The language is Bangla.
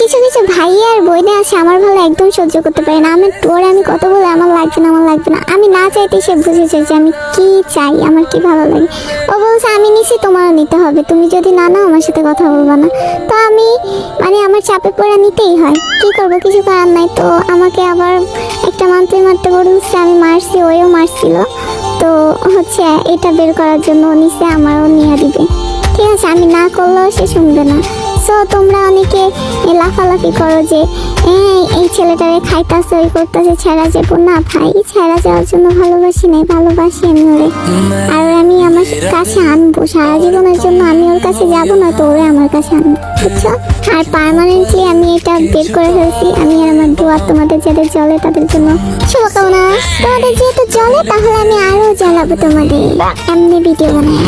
কিছু কিছু ভাই আর বইনে আছে, আমার ভালো একদম সহ্য করতে পারে না। আমি তোর আমি কত বলে আমার লাগবে না, আমার লাগবে না। আমি না চাইতে সে বুঝেছে যে আমি কি চাই, আমার কি ভালো লাগে। ও বলছে, আমি নিছি, তোমারও নিতে হবে। তুমি যদি না নাও, আমার সাথে কথা বলব না। তো আমি মানে আমার চাপে পড়ে নিতেই হয়। কি করব, কিছু করার নাই। তো আমাকে আবার একটা মান্থলি মারতে বলছে, আমি মারছি, ওইও মারছিল। তো হচ্ছে, এটা বের করার জন্য নিচে আমারও নিয়ে দিবে। ঠিক আছে, আমি না করলেও সে শুনবে না। সো তোমরা অনেকে লাফালাফি করো যে, এই ছেলেটারে খাইতাছে ওই করতেছে, ছেড়া যাব না ভাই, ছেড়া যাওয়ার জন্য ভালোবাসি নাই, ভালোবাসি আমি ওরে আর আমি আমার কাছে আনব, সারা জীবনের জন্য আমি ওর কাছে যাব না, তো ওরে আমার কাছে আনব। বুঝছ? আর পার্মানেন্টলি আমি এটা বের করে ফেলছি, আমি আর আমার দোয়া তোমাদের যাদের জলে তাদের জন্য শুভকামনা। তোমাদের যেহেতু জলে, তাহলে আমি আরও জ্বালাবো তোমাদের। এমনি ভিডিও বানাই